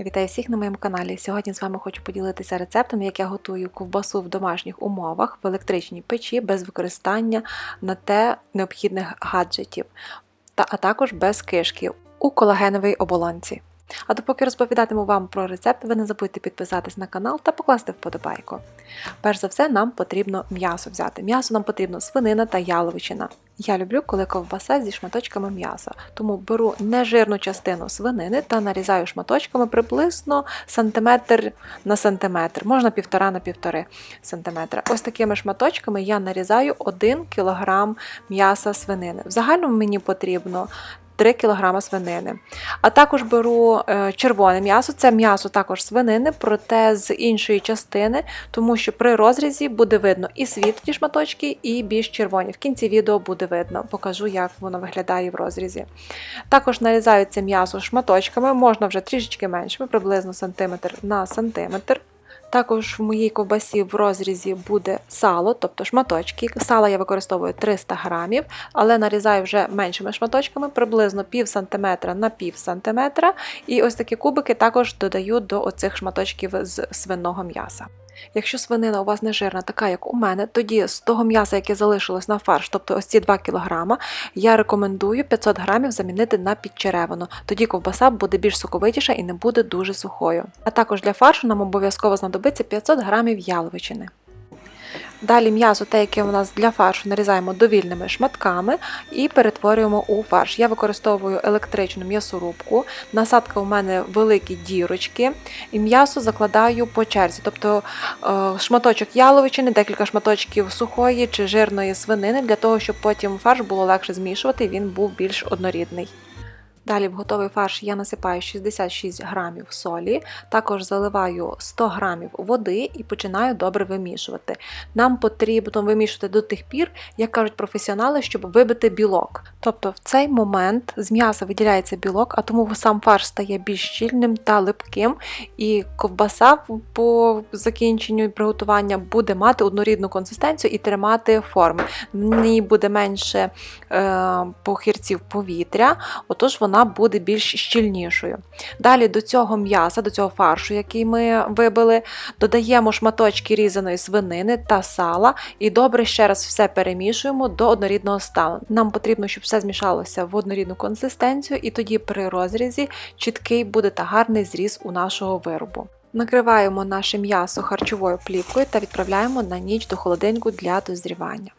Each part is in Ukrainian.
Вітаю всіх на моєму каналі. Сьогодні з вами хочу поділитися рецептом, як я готую ковбасу в домашніх умовах в електричній печі без використання на те необхідних гаджетів, та, а також без кишки у колагеновій оболонці. А допоки розповідатиму вам про рецепт, ви не забудьте підписатись на канал та покласти вподобайку. Перш за все, нам потрібно м'ясо взяти. М'ясо нам потрібно свинина та яловичина. Я люблю, коли ковбаса зі шматочками м'яса, тому беру нежирну частину свинини та нарізаю шматочками приблизно сантиметр на сантиметр, можна півтора на півтори сантиметра. Ось такими шматочками я нарізаю 1 кг м'яса свинини. В загальному мені потрібно 3 кг свинини. А також беру е, червоне м'ясо, це м'ясо також свинини, проте з іншої частини, тому що при розрізі буде видно і світлі шматочки, і більш червоні. В кінці відео буде видно, покажу, як воно виглядає в розрізі. Також нарізаю це м'ясо шматочками, можна вже трішечки меншими, приблизно сантиметр на сантиметр. Також в моїй ковбасі в розрізі буде сало, тобто шматочки. Сала я використовую 300 грамів, але нарізаю вже меншими шматочками, приблизно пів сантиметра на пів сантиметра. І ось такі кубики також додаю до оцих шматочків з свиного м'яса. Якщо свинина у вас не жирна, така як у мене, тоді з того м'яса, яке залишилось на фарш, тобто ось ці 2 кг, я рекомендую 500 г замінити на підчеревину. Тоді ковбаса буде більш соковитіша і не буде дуже сухою. А також для фаршу нам обов'язково знадобиться 500 г яловичини. Далі м'ясо, те, яке у нас для фаршу, нарізаємо довільними шматками і перетворюємо у фарш. Я використовую електричну м'ясорубку, насадка у мене великі дірочки, і м'ясо закладаю по черзі, тобто е, шматочок яловичини, декілька шматочків сухої чи жирної свинини, для того, щоб потім фарш було легше змішувати, він був більш однорідний. Далі в готовий фарш я насипаю 66 грамів солі, також заливаю 100 грамів води і починаю добре вимішувати. Нам потрібно вимішувати до тих пір, як кажуть професіонали, щоб вибити білок. Тобто в цей момент з м'яса виділяється білок, а тому сам фарш стає більш щільним та липким, і ковбаса по закінченню приготування буде мати однорідну консистенцію і тримати форми. В ній буде менше е, похирців повітря, отож вона буде більш щільнішою. Далі до цього м'яса, до цього фаршу, який ми вибили, додаємо шматочки різаної свинини та сала і добре ще раз все перемішуємо до однорідного стану. Нам потрібно, щоб все змішалося в однорідну консистенцію, і тоді при розрізі чіткий буде та гарний зріз у нашого виробу. Накриваємо наше м'ясо харчовою плівкою та відправляємо на ніч до холодильнику для дозрівання.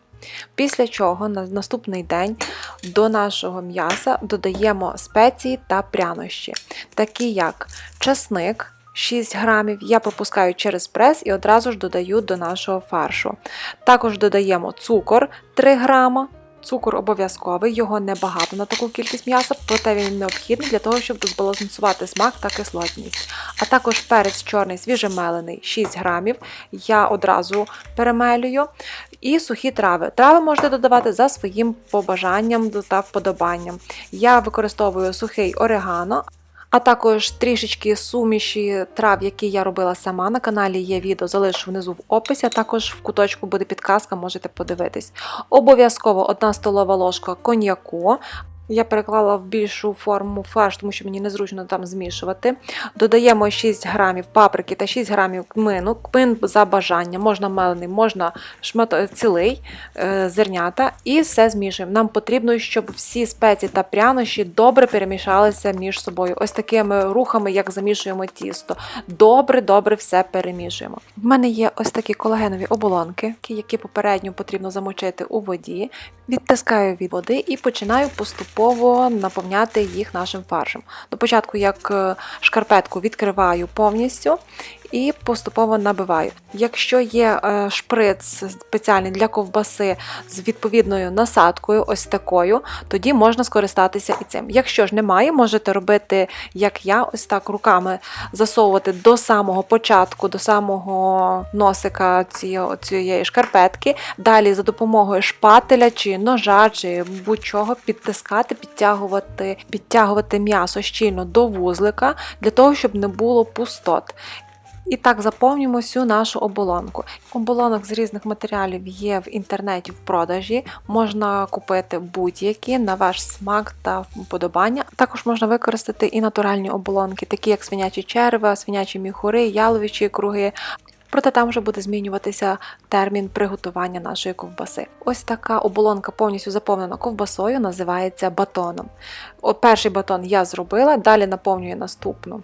Після чого на наступний день до нашого м'яса додаємо спеції та прянощі, такі як часник. 6 грамів я пропускаю через прес і одразу ж додаю до нашого фаршу. Також додаємо цукор 3 грама. Цукор обов'язковий, його небагато на таку кількість м'яса, проте він необхідний для того, щоб збалансувати смак та кислотність. А також перець чорний свіжемелений 6 грамів. Я одразу перемелюю. І сухі трави. Трави можете додавати за своїм побажанням та вподобанням. Я використовую сухий орегано. А також трішечки суміші трав, які я робила сама. На каналі є відео, залишу внизу в описі, а також в куточку буде підказка, можете подивитись. Обов'язково 1 столова ложка коньяку. Я переклала в більшу форму фарш, тому що мені незручно там змішувати. Додаємо 6 грамів паприки та 6 грамів кмину. Кмин за бажанням, можна мелений, можна шмато... цілий е, зернята, і все змішуємо. Нам потрібно, щоб всі спеції та прянощі добре перемішалися між собою. Ось такими рухами, як замішуємо тісто. Добре-добре все перемішуємо. В мене є ось такі колагенові оболонки, які попередньо потрібно замочити у воді. Відтискаю від води і починаю поступово наповняти їх нашим фаршем. До початку, як е, шкарпетку, відкриваю повністю і поступово набиваю. Якщо є е, шприц спеціальний для ковбаси з відповідною насадкою, ось такою, тоді можна скористатися і цим. Якщо ж немає, можете робити, як я, ось так руками засовувати до самого початку, до самого носика цієї, цієї шкарпетки. Далі за допомогою шпателя чи ножа, чи будь-чого підтискати, підтягувати, підтягувати м'ясо щільно до вузлика, для того, щоб не було пустот. І так заповнюємо всю нашу оболонку. Оболонок з різних матеріалів є в інтернеті в продажі. Можна купити будь-які на ваш смак та вподобання. Також можна використати і натуральні оболонки, такі як свинячі черева, свинячі міхури, яловичі круги. Проте там вже буде змінюватися термін приготування нашої ковбаси. Ось така оболонка повністю заповнена ковбасою, називається батоном. О, перший батон я зробила, далі наповнюю наступну.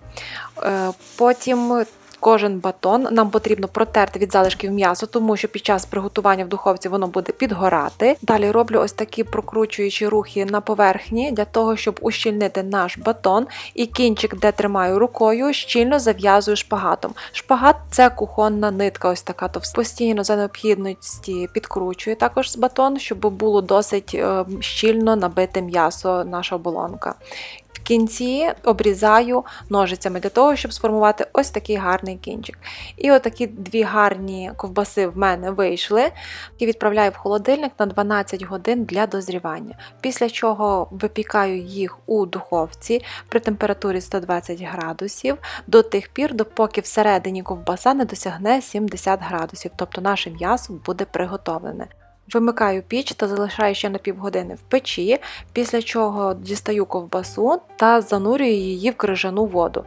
Е, Потім кожен батон нам потрібно протерти від залишків м'яса, тому що під час приготування в духовці воно буде підгорати. Далі роблю ось такі прокручуючі рухи на поверхні для того, щоб ущільнити наш батон. І кінчик, де тримаю рукою, щільно зав'язую шпагатом. Шпагат це кухонна нитка, ось така товста. Постійно за необхідності підкручую також з батон, щоб було досить е, щільно набите м'ясо, наша оболонка. Кінці обрізаю ножицями для того, щоб сформувати ось такий гарний кінчик. І отакі дві гарні ковбаси в мене вийшли, і відправляю в холодильник на 12 годин для дозрівання. Після чого випікаю їх у духовці при температурі 120 градусів до тих пір, допоки всередині ковбаса не досягне 70 градусів, тобто наше м'ясо буде приготовлене. Вимикаю піч та залишаю ще на півгодини в печі, після чого дістаю ковбасу та занурюю її в крижану воду.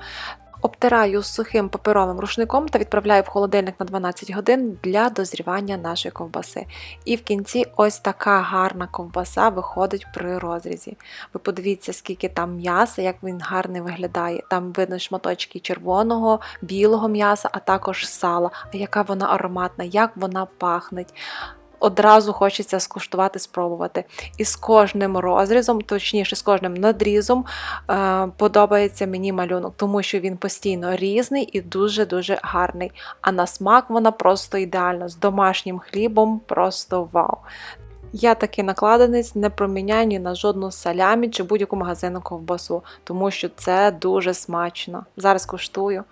Обтираю сухим паперовим рушником та відправляю в холодильник на 12 годин для дозрівання нашої ковбаси. І в кінці ось така гарна ковбаса виходить при розрізі. Ви подивіться, скільки там м'яса, як він гарний виглядає. Там видно шматочки червоного, білого м'яса, а також сала. А яка вона ароматна, як вона пахнеть одразу хочеться скуштувати, спробувати. І з кожним розрізом, точніше, з кожним надрізом, е, подобається мені малюнок, тому що він постійно різний і дуже-дуже гарний. А на смак вона просто ідеальна. З домашнім хлібом просто вау. Я такий накладенець не проміняю ні на жодну салямі чи будь-яку магазинну ковбасу, тому що це дуже смачно. Зараз куштую.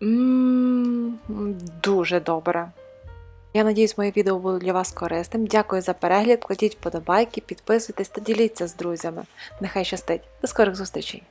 Ммм, дуже добре. Я надіюсь, моє відео було для вас корисним. Дякую за перегляд, кладіть вподобайки, підписуйтесь та діліться з друзями. Нехай щастить. До скорих зустрічей!